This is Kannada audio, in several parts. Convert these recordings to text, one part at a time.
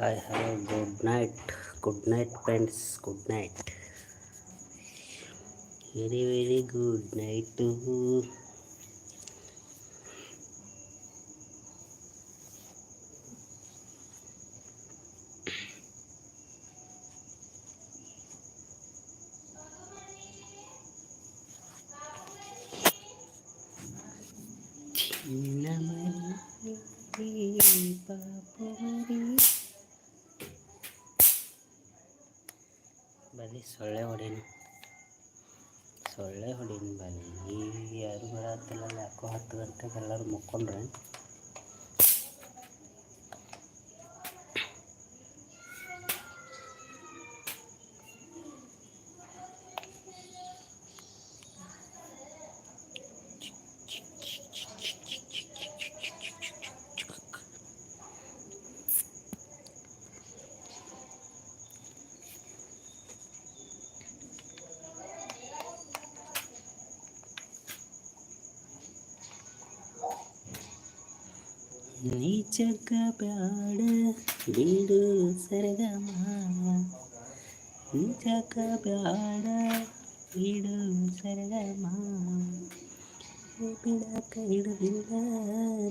I have a good night. Good night, friends. Good night. Very, very good night to ಬರೀ ಸೊಳ್ಳೆ ಹೊಡೀನಿ ಸೊಳ್ಳೆ ಹೊಡೀನಿ ಬನ್ನಿ. ಯಾರು ಬರತ್ತಿಲ್ಲ ಯಾಕೋ ಹತ್ತು ಗಂಟೆಗೆ ಎಲ್ಲರೂ ಮುಕ್ಕೊಂಡ್ರೆ. ನೀಚಕ ಬ್ಯಾಡ ಬಿಡು ಸರಗಮ ನೀಚಕ ಬ್ಯಾಡ ಬಿಡು ಸರಗಮ ಬಿಡಕ ಹಿಡುದಿಲ್ಲ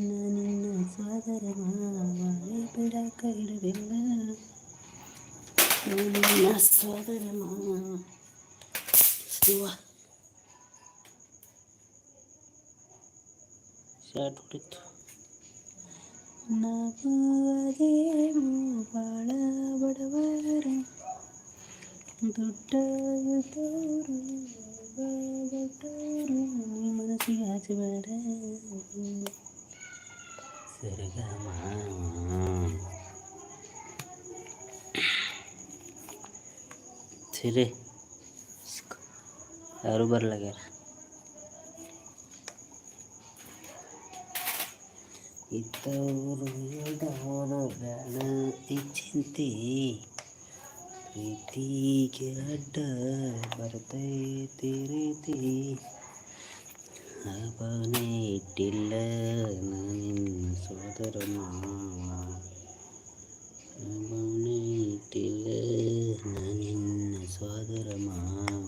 ನಿನ್ನ ಸೋದರ ಮಾವ ಬಿಡಕ ಹಿಡುದಿಲ್ಲ ನಿನ್ನ ಸೋದರ ಮಾವ ಶಿವ ಶಾರ್ಟ್ ಹೊಡಿತು ನಾವು ಅದೇನು ಬಾಳ ಬಡವರು ದೊಡ್ಡ ದೊಡ್ಡವರು ದೊಡ್ಡವರು ಮನಸ್ಸಿಗೆ ಹಚ್ಚಬೇಡ ಸರಿಗಮ ಸರಿ ಯಾರು ಬರ್ಲಾಗ್ಯಾರ ಇದ್ದವರು ಇದ್ದವರು ಬೇಡ ಈ ಚಿಂತೆ ಪ್ರೀತಿಗೆ ಅಡ್ಡ ಬರ್ತೈತಿ ರೀತಿ ಅವನೇ ಇಟ್ಟಿಲ್ಲ ನಿನ್ನ ಸೋದರ ಮಾವ ಅವನೇ ಇಟ್ಟಿಲ್ಲ ನಿನ್ನ ಸೋದರ ಮಾವ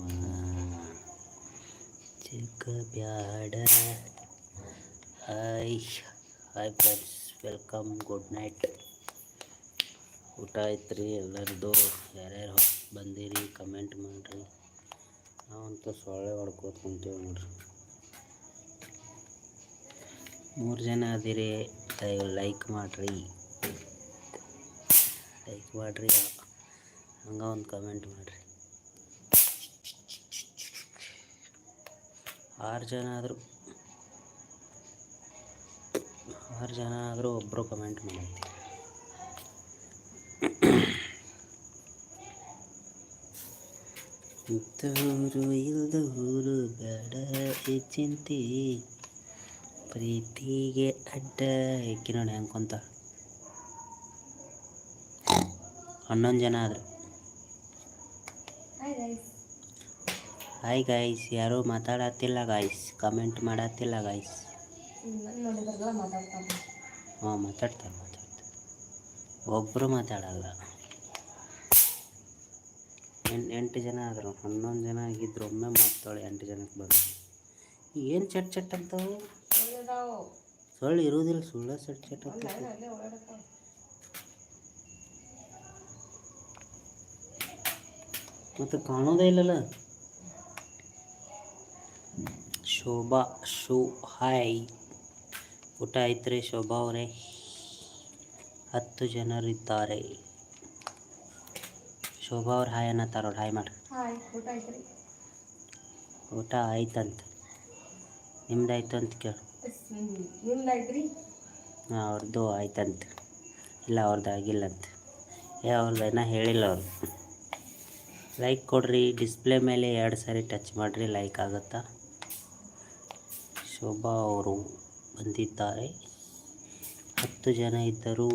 ಚಿಕ್ಕ ಬ್ಯಾಡ hi hi friends, welcome, good night. ಊಟ ಆಯ್ತು ರೀ ಎಲ್ಲರದು? ಯಾರ್ಯಾರು ಬಂದಿರಿ, ಕಮೆಂಟ್ ಮಾಡಿರಿ. ನಾವಂತೂ ಸೊಳ್ಳೆ ಹೊಡ್ಕೋತ ಕುಂತೀವಿ ನೋಡ್ರಿ. ಮೂರು ಜನ ಅದಿರಿ ಲೈಕ್ ಮಾಡಿರಿ. ಲೈಕ್ ಮಾಡಿರಿ, ಹಂಗೆ ಒಂದು ಕಮೆಂಟ್ ಮಾಡಿರಿ. ಆರು ಜನ ಆದರೂ ಆರು ಜನ ಆದರೂ ಒಬ್ಬರು ಕಮೆಂಟ್ ಮಾಡಿ ಇದ್ದವರು ಇಲ್ದವರು ಬೇಡ ಚಿಂತೆ. ಪ್ರೀತಿಗೆ ಅಡ್ಡ ಏಕಿ ನೋಡಿ ಹೆಂಗೆ ಹನ್ನೊಂದು ಜನ ಆದ್ರೆ. ಹಾಯ್ ಗಾಯ್ಸ್ ಯಾರೂ ಮಾತಾಡತ್ತಿಲ್ಲ ಗಾಯ್ಸ್ ಕಮೆಂಟ್ ಮಾಡತ್ತಿಲ್ಲ ಗಾಯ್ಸ್ ಹಾಂ ಮಾತಾಡ್ತಾರೆ ಮಾತಾಡ್ತಾರೆ ಒಬ್ಬರು ಮಾತಾಡಲ್ಲ. ಎಂಟು ಎಂಟು ಜನ ಆದರು. ಹನ್ನೊಂದು ಜನ ಆಗಿದ್ರು ಒಮ್ಮೆ ಮಾತಾಡಿ ಎಂಟು ಜನಕ್ಕೆ ಬಂದು ಏನು ಚಟ್ ಚಟ್ ಅಂತವು? ಸುಳ್ಳು ಇರುವುದಿಲ್ಲ ಸುಳ್ಳ ಚಟ್ ಚಟ್ ಅಂತ ಮತ್ತು ಕಾಣೋದೇ ಇಲ್ಲಲ್ಲ. Shobha show hi. ಊಟ ಆಯ್ತು ರೀ ಶೋಭಾ ಅವರೇ ಹತ್ತು ಜನರಿದ್ದಾರೆ. ಶೋಭಾ ಅವ್ರು ಹಾಯ್ ಅನ್ನತ್ತಾರ ಅವ್ರು ಹಾಯ್ ಮಾಡ್ರಿ ಊಟ ಆಯ್ತಂತ. ನಿಮ್ದಾಯ್ತು ಅಂತ ಕೇಳು. ಹಾಂ ಅವ್ರದ್ದು ಆಯ್ತಂತ. ಇಲ್ಲ ಅವ್ರದ್ದು ಆಗಿಲ್ಲಂತ ಏ ಅವ್ರದ್ದು ಏನೋ ಹೇಳಿಲ್ಲ ಅವರು. ಲೈಕ್ ಕೊಡ್ರಿ ಡಿಸ್ಪ್ಲೇ ಮೇಲೆ ಎರಡು ಸಾರಿ ಟಚ್ ಮಾಡಿರಿ ಲೈಕ್ ಆಗುತ್ತಾ? ಶೋಭಾ ಅವರು. ಬಂದಿದ್ದಾರೆ. ಹತ್ತು ಜನ ಇದ್ದರು,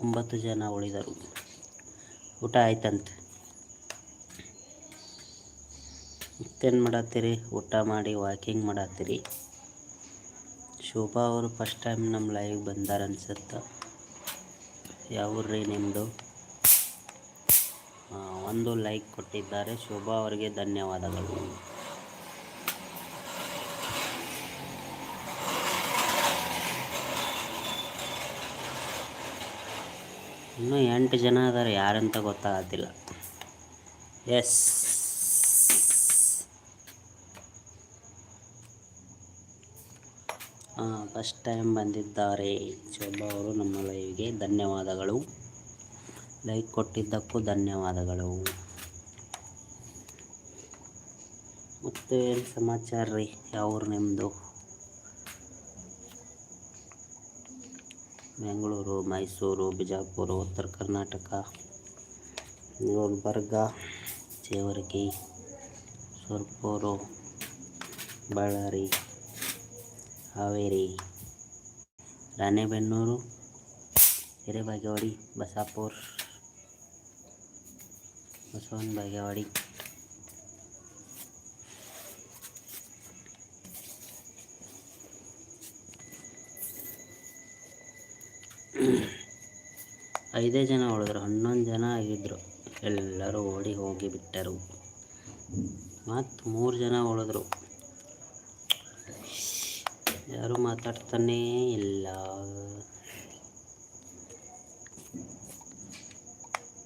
ಒಂಬತ್ತು ಜನ ಉಳಿದರು. ಊಟ ಆಯ್ತಂತೆ? ಮತ್ತೇನು ಮಾಡತ್ತೀರಿ? ಊಟ ಮಾಡಿ ವಾಕಿಂಗ್ ಮಾಡತ್ತೀರಿ? ಶೋಭಾ ಅವರು ಫಸ್ಟ್ ಟೈಮ್ ನಮ್ಮ ಲೈವ್ ಬಂದಾರ ಅನ್ಸುತ್ತೆ. ಯಾವ್ರಿ ನಿಮ್ಮದು ಒಂದು ಲೈಕ್ ಕೊಟ್ಟಿದ್ದಾರೆ. ಶೋಭಾ ಅವರಿಗೆ ಧನ್ಯವಾದಗಳು. ಇನ್ನೂ ಎಂಟು ಜನ ಅದಾರೆ, ಯಾರಂತ ಗೊತ್ತಾಗತ್ತಿಲ್ಲ. ಎಸ್ ಹಾಂ ಫಸ್ಟ್ ಟೈಮ್ ಬಂದಿದ್ದಾರೆ. ಶೋಭಾ ಅವರು ನಮ್ಮ ಲೈವ್ಗೆ ಧನ್ಯವಾದಗಳು. ಲೈಕ್ ಕೊಟ್ಟಿದ್ದಕ್ಕೂ ಧನ್ಯವಾದಗಳು. ಮತ್ತು ಸಮಾಚಾರ ರೀ? ಯಾವ್ರು ನಿಮ್ಮದು ಬೆಂಗಳೂರು, ಮೈಸೂರು, ಬಿಜಾಪುರ, ಉತ್ತರ ಕರ್ನಾಟಕ ಗುಲ್ಬರ್ಗ ಜೇವರ್ಗಿ ಸುರ್ಪೂರು, ಬಳ್ಳಾರಿ, ಹಾವೇರಿ, ರಾಣೆಬೆನ್ನೂರು, ಹಿರೇಬಾಗೇವಾಡಿ, ಬಸಾಪುರ ಬಸವನ ಬಾಗೇವಾಡಿ ಐದೇ ಜನ ಹೊಡೆದ್ರು, ಹನ್ನೊಂದು ಜನ ಆಗಿದ್ದರು ಎಲ್ಲರೂ ಓಡಿ ಹೋಗಿ ಬಿಟ್ಟರು. ಮತ್ತು ಮೂರು ಜನ ಹೊಡೆದ್ರು. ಯಾರು ಮಾತಾಡ್ತಾನೆ ಇಲ್ಲ.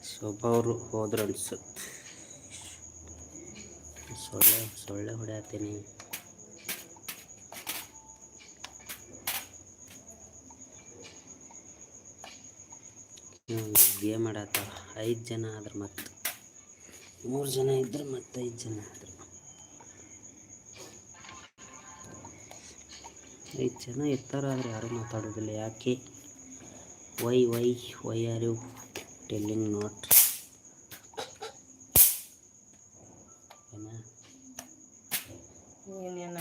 ಶೋಭಾ ಅವರು ಹೋದ್ರು ಅನ್ಸುತ್ತೆ. ಸೊಳ್ಳೆ ಸೊಳ್ಳೆ ಗೇಮ್ ಆಡತ್ತಾವ ಐದು ಜನ ಆದ್ರೆ ಮತ್ತು. ಮೂರು ಜನ ಇದ್ರೆ ಮತ್ತೆ ಐದು ಜನ ಆದ್ರೆ. ಐದು ಜನ ಇರ್ತಾರ ಆದ್ರೆ ಯಾರು ಮಾತಾಡೋದಿಲ್ಲ. ಯಾಕೆ? Why why why are you telling not ಏನ ಏನೇನ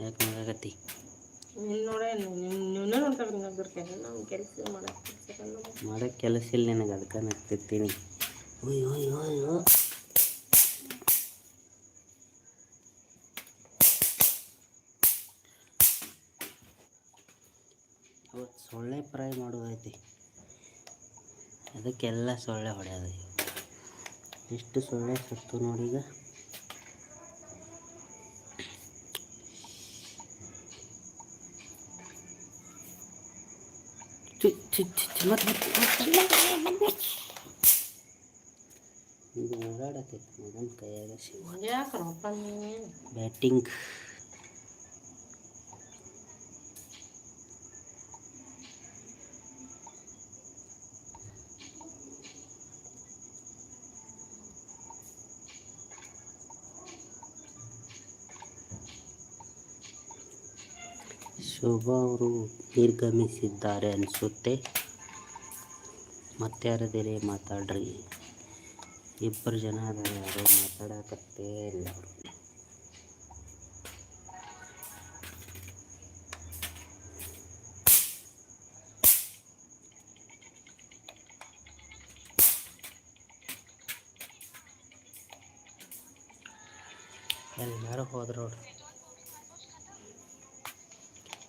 ಯಾಕೆ ಮಾಡಾಕತ್ತಿ ನೀನು ನೋಡೇ ನೀವೇ ನೋಡ್ತಾರೆ ಅದಕ್ಕೆ ನಾವು ಕೆಲಸ ಮಾಡಕ್ಕೆ ಮಾಡೋಕ್ಕೆ ಕೆಲಸ ಇಲ್ಲ ನನಗೆ ಅದಕ್ಕೆ ನಗ್ತಿರ್ತೀನಿ ಅಯ್ಯೋ ಅಯ್ಯೋ ಅವತ್ತು ಸೊಳ್ಳೆ ಫ್ರೈ ಮಾಡೋದೈತಿ. ಅದಕ್ಕೆಲ್ಲ ಸೊಳ್ಳೆ ಹೊಡೆಯೋದು ಎಷ್ಟು ಸೊಳ್ಳೆ ಸತ್ತು ನೋಡೀಗ இந்த விளையாட தெரியும் பேட்டிங் ಶೋಭಾ ಅವರು ನಿರ್ಗಮಿಸಿದ್ದಾರೆ ಅನಿಸುತ್ತೆ. ಮತ್ತಾರದಿರಿ ಮಾತಾಡ್ರಿ. ಇಬ್ಬರು ಜನ ಯಾರು ಮಾತಾಡಕತ್ತೇ ಇಲ್ಲ ಅವರು. ಎಲ್ಲರೂ ಹೋದ್ರು ನೋಡ್ರಿ.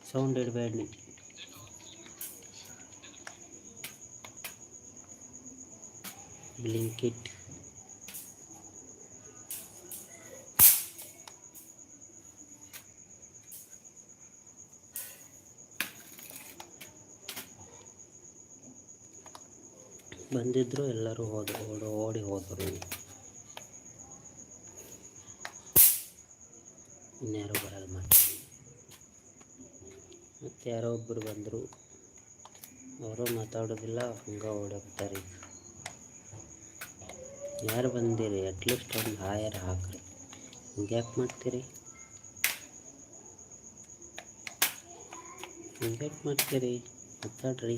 ಸೌಂಡ್ ಇಡಬೇಡ ಬ್ಲಿಂಕಿಟ್ ಬಂದಿದ್ರು ಎಲ್ಲರೂ ಹೋದರು ಓಡಿ ಓಡಿ ಹೋದರು. ಇನ್ಯಾರು ಮತ್ತು ಯಾರೋ ಒಬ್ಬರು ಬಂದರು. ಅವರು ಮಾತಾಡೋದಿಲ್ಲ, ಹಂಗೆ ಓಡೋಗ್ತಾರೆ ಯಾರು ಬಂದಿರಿ? ಅಟ್ಲೀಸ್ಟ್ ಒಂದು ಹಾಯರ್ ಹಾಕ್ರಿ. ಹಿಂಗ್ಯಾಕೆ ಮಾಡ್ತೀರಿ? ಹಿಂಗ್ಯಾಕೆ ಮಾಡ್ತೀರಿ? ಮಾತಾಡ್ರಿ.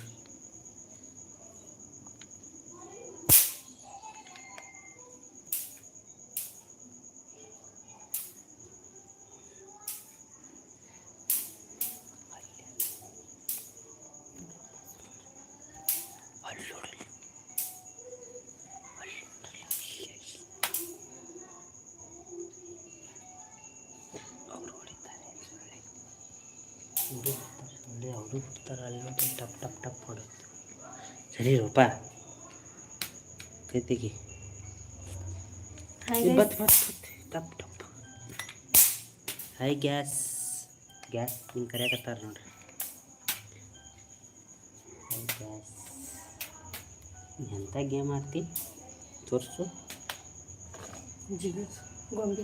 ಅವರು ಬಿಡ್ತಾರೆ ಅಲ್ಲಿ ನೋಡಿ ಟಪ್ ಟಪ್ ಟಪ್ ಹೊಡುತ್ತೆ ಸರಿ ರೂಪ ಕೈತಿಗೆ ಬತ್ ಬತ್ ಟಪ್ ಟಪ್. ಹಾಯ್ ಗ್ಯಾಸ್ ಗ್ಯಾಸ್ ಹಿಂಗೆ ಕರೆಯಕತ್ತಾರ ನೋಡ್ರಿ. ಹಾಯ್ ಗ್ಯಾಸ್ ಎಂಥ ಗೇಮ್ ಆಡ್ತಿ? ತೋರಿಸು. ಗೊಂಬೆ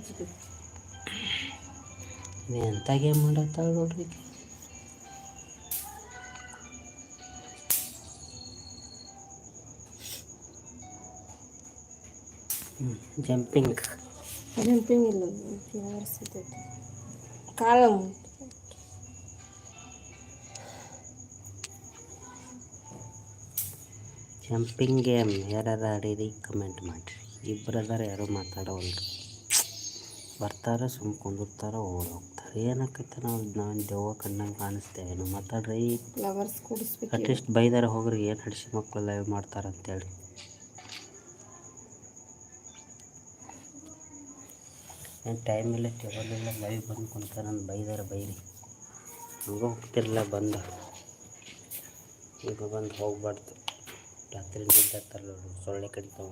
ಎಂಥ ಗೇಮ್ ಮಾಡತ್ತಾಳ ನೋಡ್ರಿ ಜಂಪಿಂಗ್ ಜಂಪಿಂಗ್ ಇಲ್ಲ. ಯಾರಿಸ್ತೈತಿ ಕಾಲ ಜಂಪಿಂಗ್ ಗೇಮ್ ಯಾರು ಆಡಿರಿ ಕಮೆಂಟ್ ಮಾಡಿರಿ. ಇಬ್ಬರು ಅದಾರ ಯಾರು ಮಾತಾಡೋಲ್ರಿ ಬರ್ತಾರೆ ಸುಮ್ ಕುಂದಿರ್ತಾರೆ ಓಡ್ ಹೋಗ್ತಾರೆ ಏನಾಕೈತೆ ನಾವು ನಾನು ದೆವ್ವ ಕಣ್ಣಂಗೆ ಕಾಣಿಸ್ತೇವೆ ಮಾತಾಡ್ರಿ. ಫ್ಲವರ್ಸ್ ಕೂಡಿಸ್ಬೇಕು ಅಟ್ಲೀಸ್ಟ್ ಬೈದಾರ ಹೋಗ್ರಿ ಏನು ಹಡಿಸಿ ಮಕ್ಕಳು ಲೈವ್ ಮಾಡ್ತಾರೆ ಏನು ಟೈಮ್ ಇಲ್ಲ ಟೇಬಲ್ ಲೈವ್ ಬಂದು ಕುಂತ ಅಂತ ಬೈದಾರ ಬೈರಿ. ಹಂಗೆ ಹೋಗ್ತಿರಲಿಲ್ಲ ಬಂದು. ಈಗ ಬಂದು ಹೋಗ್ಬಾರ್ದು. ರಾತ್ರಿ ನಿದ್ದಾರ್ತಾರಲ್ಲ ಅವರು ಸೊಳ್ಳೆ ಕಡಿತಾವ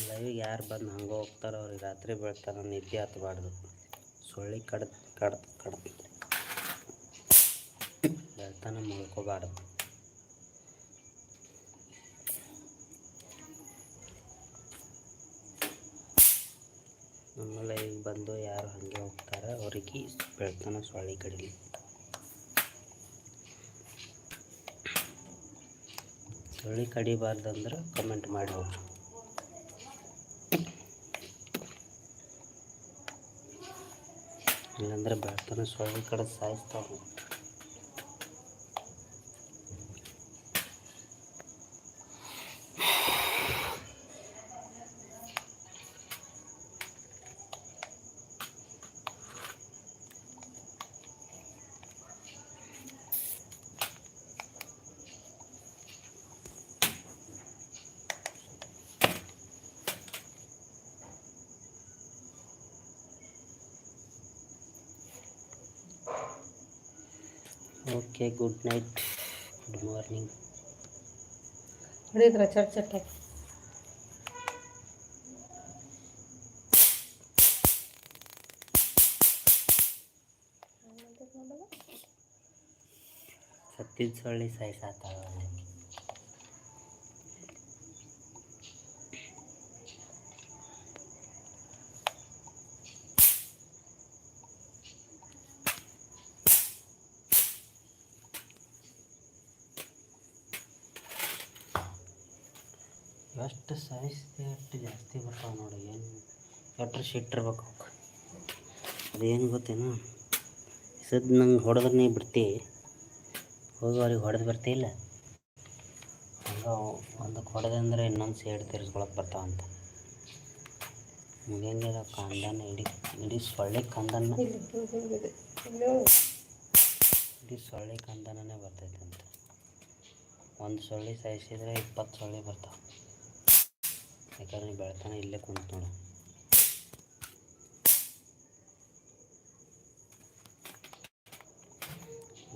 ಲೈವಿಗೆ ಯಾರು ಬಂದು ಹಂಗೆ ಹೋಗ್ತಾರೋ ಅವ್ರಿಗೆ ರಾತ್ರಿ ಬೆಳ್ತಾರ ನಿದ್ದೆ ಹತ್ತಬಾರ್ದು ಸೊಳ್ಳೆ ಕಡ್ದು ಕಡ್ದು ಕಡ್ದು ಬೆಳ್ತಾನೆ ಮಲ್ಕೋಬಾರ್ದು. ಆಮೇಲೆ ಈಗ ಬಂದು ಯಾರು ಹಾಗೆ ಹೋಗ್ತಾರೆ, ಅವ್ರಿಗೆ ಬೆಳ್ತಾನ ಸೊಳ್ಳೆ ಕಡಿಲಿ. ಸೊಳ್ಳೆ ಕಡಿಬಾರ್ದಂದ್ರೆ ಕಮೆಂಟ್ ಮಾಡಿ ಹೋಗ್ರಿ ಇಲ್ಲಾಂದ್ರೆ ಬೆಳ್ತಾನ ಸೊಳ್ಳೆ ಕಡೆ ಸಾಯಿಸ್ತಾವ okay good night good morning ಹೊಡಿದ್ರ ಚಟ್ ಚಟ್ ಹಾಕಿ ಸತ್ತಿದ ಸೊಳ್ಳೆ ಸಾಯಿಸಾತಾವ ಎಷ್ಟು ಸೈಜ್ ಎಷ್ಟು ಜಾಸ್ತಿ ಬರ್ತಾವೆ ನೋಡಿ, ಏನು ಎಟ್ರ ಶಿಟ್ಟಿರ್ಬೇಕು ಅವ್ಕೆ. ಅದೇನು ಗೊತ್ತೇನು? ಸದ್ ನಂಗೆ ಹೊಡೆದ್ರೆ ಬಿಡ್ತಿ. ಹೋಗಿ ಅವ್ರಿಗೆ ಹೊಡೆದು ಬರ್ತಿಲ್ಲ ಹಂಗೆ ಒಂದಕ್ಕೆ ಹೊಡೆದಂದ್ರೆ ಇನ್ನೊಂದು ಸೈಡ್ ತಿರ್ಸ್ಕೊಳಕ್ಕೆ ಬರ್ತಾವಂತ ಮುಗಿಯಂಗಿಲ್ಲ ಕಂದನ ಇಡೀ ಇಡೀ ಸೊಳ್ಳೆ ಕಂದನ. ಇಡೀ ಸೊಳ್ಳೆ ಕಂದನನೇ ಬರ್ತೈತೆ ಅಂತ. ಒಂದು ಸೊಳ್ಳೆ ಸಾಯಿಸಿದ್ರೆ ಇಪ್ಪತ್ತು ಸೊಳ್ಳೆ ಬರ್ತಾವೆ. ಯಾಕಂದ್ರೆ ಬೆಳ್ತಾನೆ ಇಲ್ಲೇ ಕುಂತು ನೋಡು.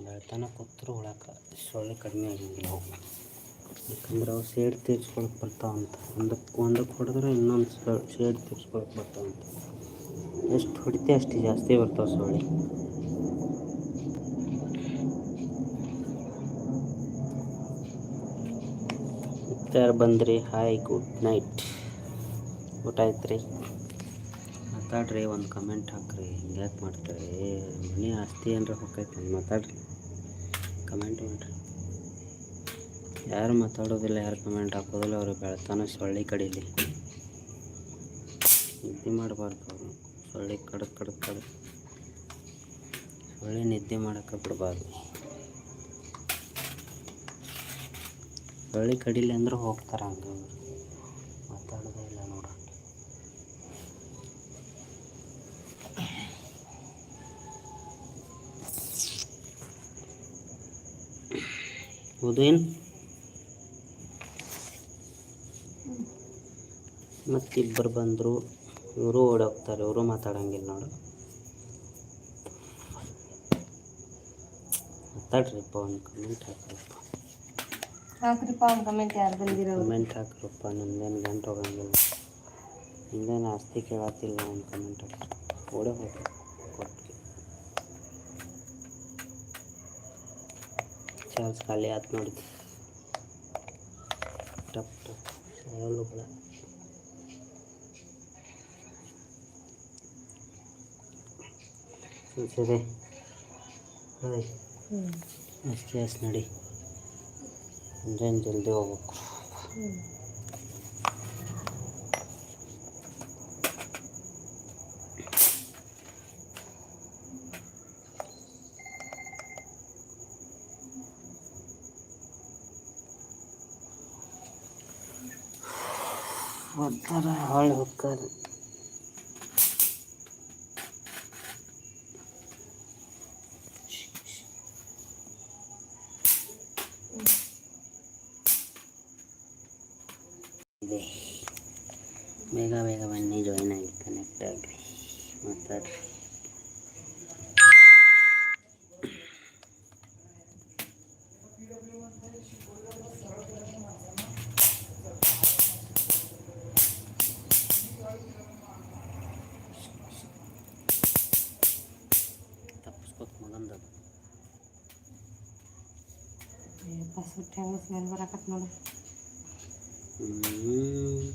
ಬೆಳ್ತಾನ ಕೂತ್ರು ಹುಳಕ್ಕೆ ಸೊಳ್ಳೆ ಕಡಿಮೆ ಆಗಿಲ್ಲ ಅವು ಯಾಕಂದ್ರೆ ಅವು ಸೇಡ್ ತೀರ್ಸ್ಕೊಳಕ್ಕೆ ಬರ್ತಾವಂತ ಒಂದಕ್ಕೆ ಒಂದಕ್ಕೆ ಹೊಡೆದ್ರೆ ಇನ್ನೊಂದು ಸೇಡ್ ತೀರ್ಸ್ಕೊಳಕ್ಕೆ ಬರ್ತಾವಂತ ಎಷ್ಟು ಹೊಡಿತೆ ಅಷ್ಟು ಜಾಸ್ತಿ ಬರ್ತಾವೆ ಸೊಳ್ಳೆ. ಯಾರು ಬಂದ್ರಿ? ಹಾಯ್ ಗುಡ್ ನೈಟ್ ಊಟ ಆಯ್ತು ರೀ ಮಾತಾಡ್ರಿ, ಒಂದು ಕಮೆಂಟ್ ಹಾಕ್ರಿ ಹಿಂಗ್ಯಾಕೆ ಮಾಡ್ತಾರೆ. ಮನೆ ಆಸ್ತಿ ಏನಾರ ಹೋಗೈತೆ ಮಾತಾಡ್ರಿ. ಕಮೆಂಟ್ ಮಾಡ್ರಿ. ಯಾರು ಮಾತಾಡೋದಿಲ್ಲ, ಯಾರು ಕಮೆಂಟ್ ಹಾಕೋದಿಲ್ಲ, ಅವರು ಬೆಳ್ತಾನೆ ಸೊಳ್ಳೆ ಕಡೀಲಿ. ನಿದ್ದೆ ಮಾಡಬಾರ್ದು ಅವರು. ಸೊಳ್ಳೆ ಕಡಕ್ ಕಡಕ್ ಕಡಕ್ ಸೊಳ್ಳೆ ನಿದ್ದೆ ಮಾಡೋಕ್ಕೆ ಬಿಡಬಾರ್ದು. ಸೊಳ್ಳೆ ಕಡಿಲಿ ಅಂದ್ರೆ ಹೋಗ್ತಾರೆ ಹಂಗೆ ಅವ್ರು ಮಾತಾಡೋದೇ ಇಲ್ಲ ನೋಡ ಹೌದೇನು ಮತ್ತಿಬ್ಬರು ಬಂದರು. ಇವರು ಓಡೋಗ್ತಾರೆ ಇವರು ಮಾತಾಡಂಗಿಲ್ಲ ನೋಡು. ಮಾತಾಡ್ರಿಪ್ಪ ಒಂದು ಕಮೆಂಟ್ ಹಾಕ್ರಪ್ಪ. ಹಾಕ್ರಿಪ್ಪ ಒಂದು ಕಮೆಂಟ್ ಯಾರು ಬಂದಿರೋ ಕಮೆಂಟ್ ಹಾಕ್ರಪ್ಪ ನಿಮ್ದೇನು ಗಂಟು ಹೋಗಂಗಿಲ್ಲ. ನಿಮ್ದೇನು ಆಸ್ತಿ ಕೇಳತ್ತಿಲ್ಲ ಒಂದು ಕಮೆಂಟ್ ಹಾಕ್ರಿ ಓಡೇ ಹೋಗ್ರಿ ಕೊಟ್ಟು ಚಾರ್ಜ್ ಖಾಲಿ ಆಯ್ತು ನೋಡಿ. ಟಪ್ ಟಪ್. ಸಾಯಲ್ಲು ಕೂಡ. ಸರಿ. ಅದೇ ಅಷ್ಟೇ ಅಷ್ಟು ನಡಿ. ಮುಂಜಾನೆ ಜಲ್ದಿ ಹೋಗ್ಬೇಕು. ಹೋಗ್ತಾರ ಹೊಳ್ಳಿ ಹೋಗ್ತಾರೆ ಇದೆ ಬೇಗ ಬೇಗ ಬನ್ನಿ ಜಾಯಿನ್ ಆಗಿ ಕನೆಕ್ಟ್ ಆಗ್ರಿ ಮಾತಾಡ್ರಿ malah hmm.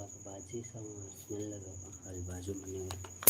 Papa Baji sama Bismillah Bapak Al-Bazu menyuruh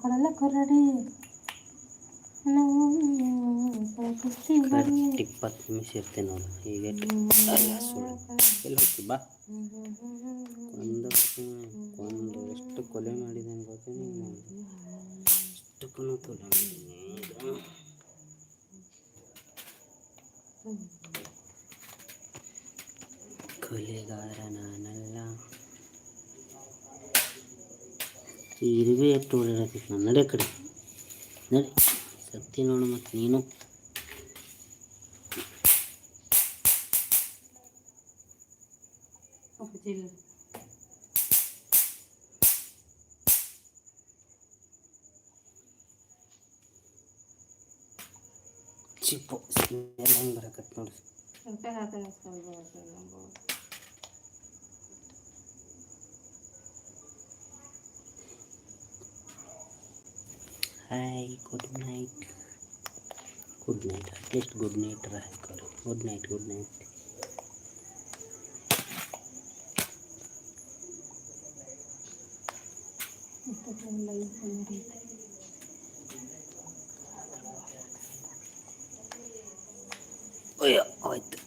குரல குரடி ಇಪ್ಪತ್ತು ನಿಮಿಷ ಇರ್ತೀನಿ ನೋಡು ಹೀಗೆ ಅಲ್ಲ ಸುಳ್ಳು ಎಲ್ಲಿ ಹೋಗ್ತಿ ಬಾ ಒಂದು ಒಂದು ಎಷ್ಟು ಕೊಲೆ ಮಾಡಿದಂಗೆ ಗೊತ್ತೇನೆ ಎಷ್ಟಕ್ಕೂ ಕೊಲೆ ಮಾಡಿದ್ದೀನಿ ಕೊಲೆಗಾರ ನಾನಲ್ಲ ಈ ಇರುವೆ ಎಷ್ಟು ಓಡಾಡತ್ತೈತಿ ನಾನು ನಡೆ ಕಡೆ ನಡಿ ಸತ್ತಿ ನೋಡು ಮತ್ತು ನೀನು. ಚಿಪ್ಪು ಹೆಂಗೆ ನೋಡಿ. ನೋಡು hi good night good night at least good night ಹಾಕೋರಿ good night good night ಅಯ್ಯೋ ಆಯ್ತು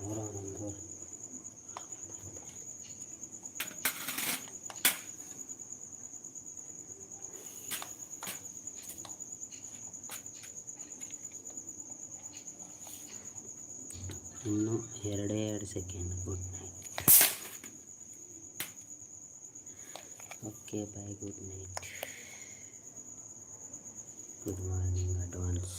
ನೂರ ಇನ್ನು ಎರಡೇ ಎರಡು second good night okay bye good night good morning advance